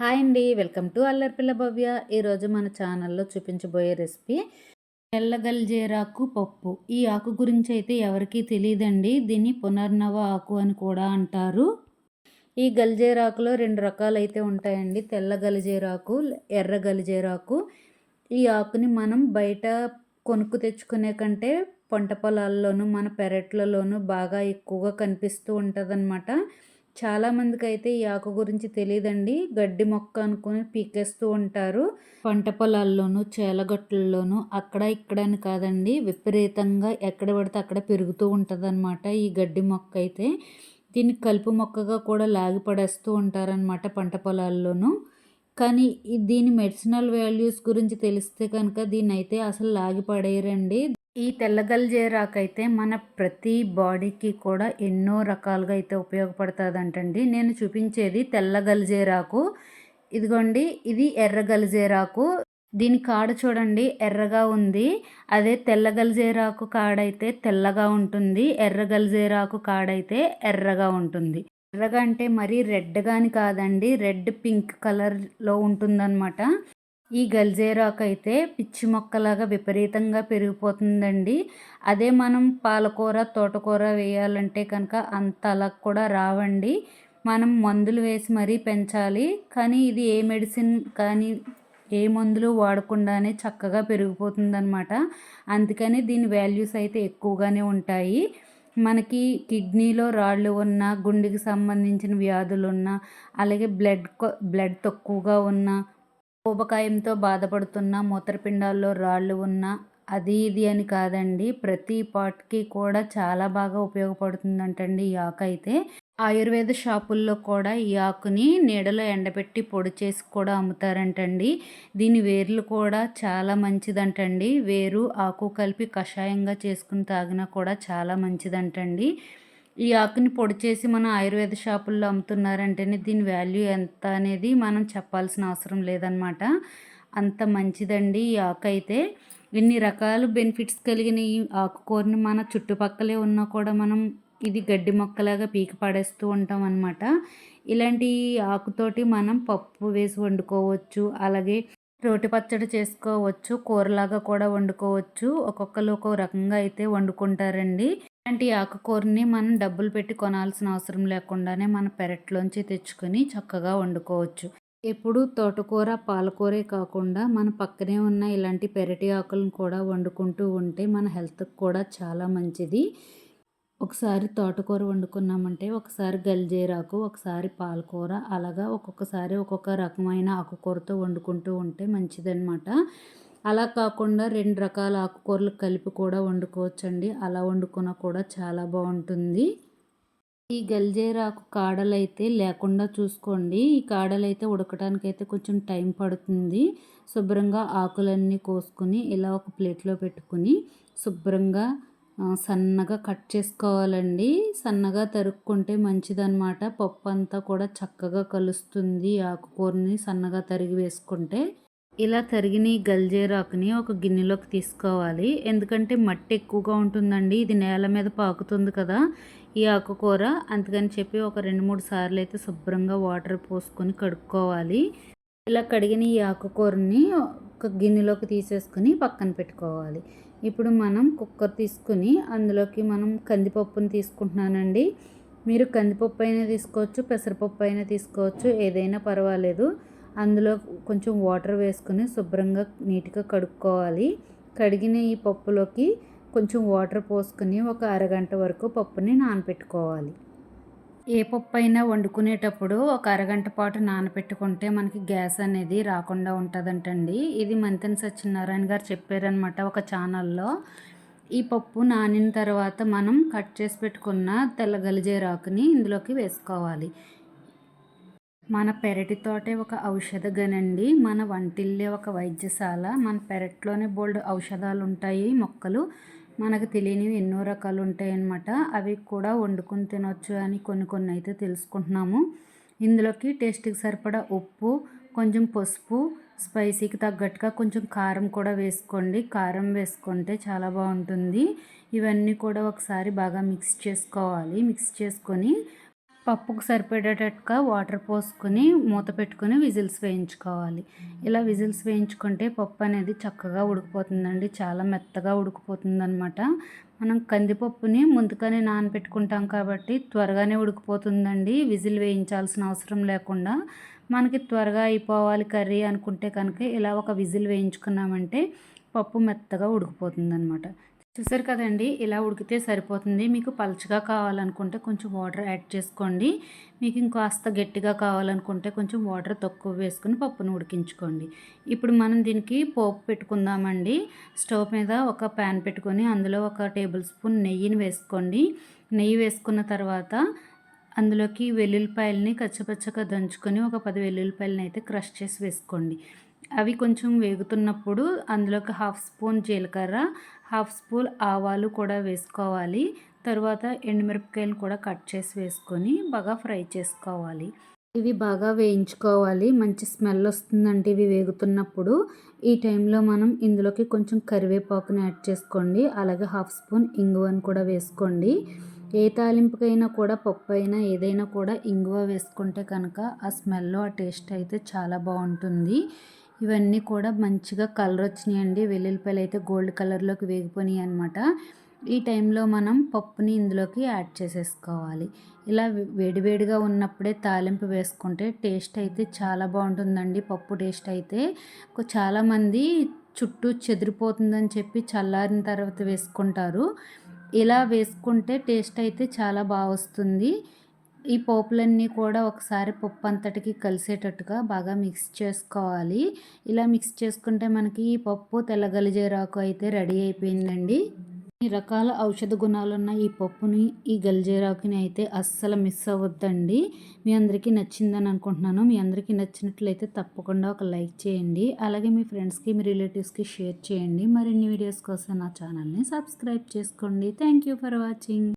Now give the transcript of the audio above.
Hi అండి. Welcome to Allaripilla Bhavya. ఈరోజు మన ఛానల్లో చూపించబోయే రెసిపీ తెల్లగల్జేరాకు పప్పు. ఈ ఆకు గురించి అయితే ఎవరికీ తెలియదండి. దీన్ని పునర్నవ ఆకు అని కూడా అంటారు. ఈ గల్జేరాకులో రెండు రకాలు అయితే ఉంటాయండి. తెల్ల గలిజేరాకు ఎర్ర గలిజేరాకు ఈ ఆకుని మనం బయట కొనుక్కు తెచ్చుకునే కంటే పంట పొలాల్లోనూ మన పెరట్లలోనూ బాగా ఎక్కువగా కనిపిస్తూ ఉంటుందన్నమాట. చాలామందికి అయితే ఈ ఆకు గురించి తెలియదండి గడ్డి మొక్క అనుకుని పీకేస్తూ ఉంటారు. పంట పొలాల్లోనూ చేలగట్టుల్లోనూ అక్కడ ఇక్కడ అని కాదండి. విపరీతంగా ఎక్కడ పడితే అక్కడ పెరుగుతూ ఉంటుంది ఈ గడ్డి మొక్క అయితే. దీన్ని కలుపు మొక్కగా కూడా లాగి పడేస్తూ ఉంటారనమాట పంట పొలాల్లోనూ. కానీ దీని మెడిసినల్ వాల్యూస్ గురించి తెలిస్తే కనుక దీన్ని అయితే అసలు లాగి పడేయరండి. ఈ తెల్లగల్జేరాకైతే మన ప్రతి బాడీకి కూడా ఎన్నో రకాలుగా అయితే ఉపయోగపడుతుందంటండి. నేను చూపించేది తెల్లగల్జేరాకు ఇదిగోండి ఇది ఎర్రగల్జేరాకు దీని కాడ చూడండి ఎర్రగా ఉంది. అదే తెల్ల గలిజేరాకు కాడైతే తెల్లగా ఉంటుంది. ఎర్రగల్జేరాకు కాడైతే ఎర్రగా ఉంటుంది. ఎర్రగా అంటే మరీ రెడ్ కానీ కాదండి రెడ్ పింక్ కలర్లో ఉంటుందన్నమాట. ఈ గల్జేరాకు అయితే పిచ్చి మొక్కలాగా విపరీతంగా పెరిగిపోతుందండి. అదే మనం పాలకూర తోటకూర వేయాలంటే కనుక అంత అలా కూడా రావండి. మనం మందులు వేసి మరీ పెంచాలి. కానీ ఇది ఏ మెడిసిన్ కానీ ఏ మందులు వాడకుండానే చక్కగా పెరిగిపోతుందనమాట అందుకని దీని వాల్యూస్ అయితే ఎక్కువగానే ఉంటాయి. మనకి కిడ్నీలో రాళ్ళు ఉన్న గుండెకి సంబంధించిన వ్యాధులు ఉన్న అలాగే బ్లడ్ బ్లడ్ తక్కువగా ఉన్న ఊబకాయంతో బాధపడుతున్న మూత్రపిండాల్లో రాళ్ళు ఉన్న అది ఇది అని కాదండి ప్రతి పార్ట్కి కూడా చాలా బాగా ఉపయోగపడుతుందంటండి ఈ ఆకు అయితే. ఆయుర్వేద షాపుల్లో కూడా ఈ ఆకుని నీడలో ఎండబెట్టి పొడి చేసి కూడా అమ్ముతారంటండి. దీని వేర్లు కూడా చాలా మంచిదంటండి. వేరు ఆకు కలిపి కషాయంగా చేసుకుని తాగినా కూడా చాలా మంచిదంటండి. ఈ ఆకుని పొడి చేసి మన ఆయుర్వేద షాపుల్లో అమ్ముతున్నారంటేనే దీని వాల్యూ ఎంత అనేది మనం చెప్పాల్సిన అవసరం లేదనమాట అంత మంచిదండి ఈ ఆకు అయితే ఇన్ని రకాల బెనిఫిట్స్ కలిగిన ఈ ఆకుకూరని మన చుట్టుపక్కలే ఉన్నా కూడా మనం ఇది గడ్డి మొక్కలాగా పీక పడేస్తూ ఉంటాం అనమాట ఇలాంటి ఆకుతోటి మనం పప్పు వేసి వండుకోవచ్చు. అలాగే రోటి పచ్చడి చేసుకోవచ్చు కూరలాగా కూడా వండుకోవచ్చు. ఒక్కొక్కరు ఒక్కొక్క రకంగా అయితే వండుకుంటారండి. ఇలాంటి ఆకుకూరని మనం డబ్బులు పెట్టి కొనాల్సిన అవసరం లేకుండానే మన పెరట్లోంచి తెచ్చుకొని చక్కగా వండుకోవచ్చు. ఎప్పుడు తోటకూర పాలకూరే కాకుండా మన పక్కనే ఉన్న ఇలాంటి పెరటి ఆకులను కూడా వండుకుంటూ ఉంటే మన హెల్త్కి కూడా చాలా మంచిది. ఒకసారి తోటకూర వండుకున్నామంటే ఒకసారి గల్జేరాకు ఒకసారి పాలకూర అలాగా ఒక్కొక్కసారి ఒక్కొక్క రకమైన ఆకుకూరతో వండుకుంటూ ఉంటే మంచిదన్నమాట. అలా కాకుండా రెండు రకాల ఆకుకూరలు కలిపి కూడా వండుకోవచ్చండి. అలా వండుకున్న కూడా చాలా బాగుంటుంది. ఈ గల్జేరాకు కాడలైతే లేకుండా చూసుకోండి. ఈ కాడలైతే ఉడకటానికైతే కొంచెం టైం పడుతుంది. శుభ్రంగా ఆకులన్నీ కోసుకుని ఇలా ఒక ప్లేట్లో పెట్టుకుని శుభ్రంగా సన్నగా కట్ చేసుకోవాలండి. సన్నగా తరుక్కుంటే మంచిదన్నమాట. పప్పు అంతా కూడా చక్కగా కలుస్తుంది ఆకుకూరని సన్నగా తరిగి వేసుకుంటే. ఇలా తరిగిన ఈ గల్జేరాకుని ఒక గిన్నెలోకి తీసుకోవాలి. ఎందుకంటే మట్టి ఎక్కువగా ఉంటుందండి. ఇది నేల మీద పాకుతుంది కదా ఈ ఆకుకూర. అందుకని చెప్పి ఒక రెండు మూడు సార్లు అయితే శుభ్రంగా వాటర్ పోసుకొని కడుక్కోవాలి. ఇలా కడిగిన ఈ ఆకుకూరని ఒక గిన్నెలోకి తీసేసుకుని పక్కన పెట్టుకోవాలి. ఇప్పుడు మనం కుక్కర్ తీసుకుని అందులోకి మనం కందిపప్పుని తీసుకుంటున్నానండి. మీరు కందిపప్పు అయినా తీసుకోవచ్చు పెసరపప్పు అయినా తీసుకోవచ్చు ఏదైనా పర్వాలేదు. అందులో కొంచెం వాటర్ వేసుకుని శుభ్రంగా నీట్గా కడుక్కోవాలి. కడిగిన ఈ పప్పులోకి కొంచెం వాటర్ పోసుకుని ఒక అరగంట వరకు పప్పుని నానపెట్టుకోవాలి. ఏ పప్పు అయినా వండుకునేటప్పుడు ఒక అరగంట పాటు నానపెట్టుకుంటే మనకి గ్యాస్ అనేది రాకుండా ఉంటుందంటండి. ఇది మంతెన్ సత్యనారాయణ గారు చెప్పారనమాట ఒక ఛానల్లో. ఈ పప్పు నానిన తర్వాత మనం కట్ చేసి పెట్టుకున్న తెల్ల గలిజేరాకుని ఇందులోకి వేసుకోవాలి. మన పెరటి తోటే ఒక ఔషధ గనండి. మన వంటిల్లే ఒక వైద్యశాల. మన పెరట్లోనే బోల్డ్ ఔషధాలు ఉంటాయి మొక్కలు. మనకు తెలియనివి ఎన్నో రకాలు ఉంటాయి అన్నమాట అవి కూడా వండుకొని తినొచ్చు అని కొన్ని కొన్ని అయితే తెలుసుకుంటున్నాము. ఇందులోకి టేస్ట్కి సరిపడా ఉప్పు కొంచెం పసుపు స్పైసీకి తగ్గట్టుగా కొంచెం కారం కూడా వేసుకోండి. కారం వేసుకుంటే చాలా బాగుంటుంది. ఇవన్నీ కూడా ఒకసారి బాగా మిక్స్ చేసుకోవాలి. మిక్స్ చేసుకొని పప్పుకు సరిపడేటట్టుగా వాటర్ పోసుకొని మూత పెట్టుకొని విజిల్స్ వేయించుకోవాలి. ఇలా విజిల్స్ వేయించుకుంటే పప్పు అనేది చక్కగా ఉడికిపోతుందండి. చాలా మెత్తగా ఉడికిపోతుంది అనమాట మనం కందిపప్పుని ముందుగానే నానబెట్టుకుంటాం కాబట్టి త్వరగానే ఉడికిపోతుందండి. విజిల్ వేయించాల్సిన అవసరం లేకుండా. మనకి త్వరగా అయిపోవాలి కర్రీ అనుకుంటే కనుక ఇలా ఒక విజిల్ వేయించుకున్నామంటే పప్పు మెత్తగా ఉడికిపోతుంది అనమాట చూసారు కదండి ఇలా ఉడికితే సరిపోతుంది. మీకు పలుచగా కావాలనుకుంటే కొంచెం వాటర్ యాడ్ చేసుకోండి. మీకు ఇంకాస్త గట్టిగా కావాలనుకుంటే కొంచెం వాటర్ తక్కువ వేసుకుని పప్పును ఉడికించుకోండి. ఇప్పుడు మనం దీనికి పోపు పెట్టుకుందామండి. స్టవ్ మీద ఒక ప్యాన్ పెట్టుకొని అందులో ఒక టేబుల్ స్పూన్ నెయ్యిని వేసుకోండి. నెయ్యి వేసుకున్న తర్వాత అందులోకి వెల్లుల్లిపాయలని కచ్చపచ్చగా దంచుకొని ఒక పది వెల్లుల్లిపాయలని అయితే క్రష్ చేసి వేసుకోండి. అవి కొంచెం వేగుతున్నప్పుడు అందులోకి హాఫ్ స్పూన్ జీలకర్ర హాఫ్ స్పూన్ ఆవాలు కూడా వేసుకోవాలి. తర్వాత ఎండుమిరపకాయలు కూడా కట్ చేసి వేసుకొని బాగా ఫ్రై చేసుకోవాలి. ఇవి బాగా వేయించుకోవాలి. మంచి స్మెల్ వస్తుందంటే ఇవి వేగుతున్నప్పుడు. ఈ టైంలో మనం ఇందులోకి కొంచెం కరివేపాకుని యాడ్ చేసుకోండి. అలాగే హాఫ్ స్పూన్ ఇంగువని కూడా వేసుకోండి. ఏ తాలింపుకైనా కూడా పప్పు అయినా ఏదైనా కూడా ఇంగువ వేసుకుంటే కనుక ఆ స్మెల్ ఆ టేస్ట్ అయితే చాలా బాగుంటుంది. ఇవన్నీ కూడా మంచిగా కలర్ వచ్చినాయండి. వెల్లుల్లిపాయలు అయితే గోల్డ్ కలర్లోకి వేగిపోయినాయి అనమాట ఈ టైంలో మనం పప్పుని ఇందులోకి యాడ్ చేసేసుకోవాలి. ఇలా వేడివేడిగా ఉన్నప్పుడే తాలింపు వేసుకుంటే టేస్ట్ అయితే చాలా బాగుంటుందండి. పప్పు టేస్ట్ అయితే చాలామంది చుట్టూ చెదిరిపోతుందని చెప్పి చల్లారిన తర్వాత వేసుకుంటారు. ఇలా వేసుకుంటే టేస్ట్ అయితే చాలా బాగా వస్తుంది. ఈ పోపులన్నీ కూడా ఒకసారి పప్పు అంతటికి కలిసేటట్టుగా బాగా మిక్స్ చేసుకోవాలి. ఇలా మిక్స్ చేసుకుంటే మనకి ఈ పప్పు తెల్లగలిజేరాకు అయితే రెడీ అయిపోయిందండి. ఈ రకాల ఔషధ గుణాలున్న ఈ పప్పుని ఈ గల్జేరాకుని అయితే అస్సలు మిస్ అవ్వద్దండి. మీ అందరికీ నచ్చిందని అనుకుంటున్నాను. మీ అందరికీ నచ్చినట్లయితే తప్పకుండా ఒక లైక్ చేయండి. అలాగే మీ ఫ్రెండ్స్కి మీ రిలేటివ్స్కి షేర్ చేయండి. మరిన్ని వీడియోస్ కోసం నా ఛానల్ని సబ్స్క్రైబ్ చేసుకోండి. Thank you for watching.